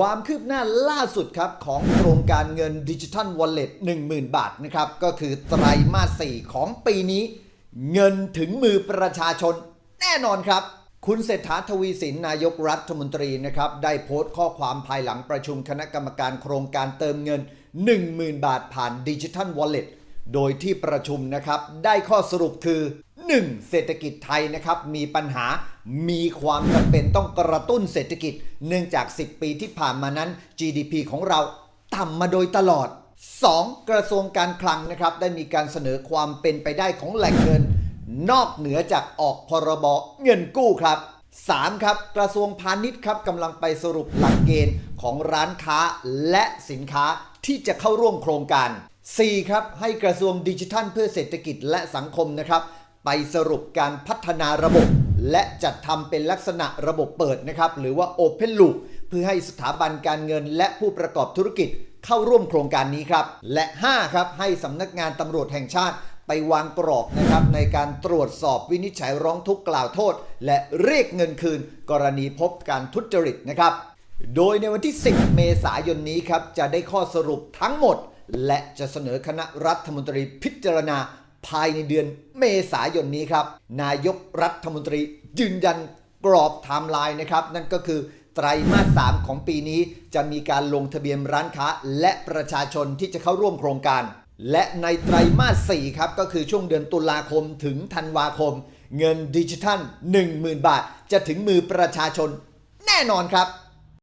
ความคืบหน้าล่าสุดครับของโครงการเงินดิจิทัลวอลเล็ต10,000 บาทนะครับ ก็คือไตรมาส 4 ของปีนี้ เงินถึงมือประชาชนแน่นอนครับ คุณเศรษฐาทวีสินนายกรัฐมนตรีนะครับ ได้โพสต์ข้อความภายหลังประชุมคณะกรรมการโครงการเติมเงิน 10,000 บาทผ่านดิจิทัลวอลเล็ตโดยที่ประชุมนะครับ ได้ข้อสรุปคือ 1. เศรษฐกิจไทยนะครับมีปัญหามีความจำเป็นต้องกระตุ้นเศรษฐกิจ เนื่องจาก 10 ปีที่ผ่านมานั้น GDP ของเราต่ำมาโดยตลอด 2. กระทรวงการคลังนะครับได้มีการเสนอความเป็นไปได้ของแหล่งเงิน นอกเหนือจากออกพรบเงินกู้ครับ 3. ครับกระทรวงพาณิชย์ครับกำลังไปสรุปหลักเกณฑ์ของร้านค้าและสินค้าที่จะเข้าร่วมโครงการ 4. ครับให้กระทรวงดิจิทัลเพื่อเศรษฐกิจและสังคมนะครับ ไปสรุปการพัฒนาระบบ และจัดทำเป็นลักษณะระบบเปิดนะครับ หรือว่า Open Loop เพื่อให้สถาบันการเงินและผู้ประกอบธุรกิจเข้าร่วมโครงการนี้ครับ และ 5 ครับ ให้สำนักงานตำรวจแห่งชาติไปวางกรอบนะครับในการตรวจสอบวินิจฉัยร้องทุกข์กล่าวโทษ และเรียกเงินคืน กรณีพบการทุจริตนะครับ โดยในวันที่ 10 เมษายนนี้ครับจะได้ข้อสรุปทั้งหมด และจะเสนอคณะรัฐมนตรีพิจารณา ภายในเดือนเมษายนนี้ครับ นายกรัฐมนตรียืนยันกรอบไทม์ไลน์นะครับ นั่นก็คือไตรมาส 3 ของปีนี้จะมีการลงทะเบียนร้านค้า และประชาชนที่จะเข้าร่วมโครงการ และในไตรมาส 4 ครับ ก็คือช่วงเดือนตุลาคมถึงธันวาคม เงินดิจิทัล 10,000 บาท จะถึงมือประชาชนแน่นอนครับ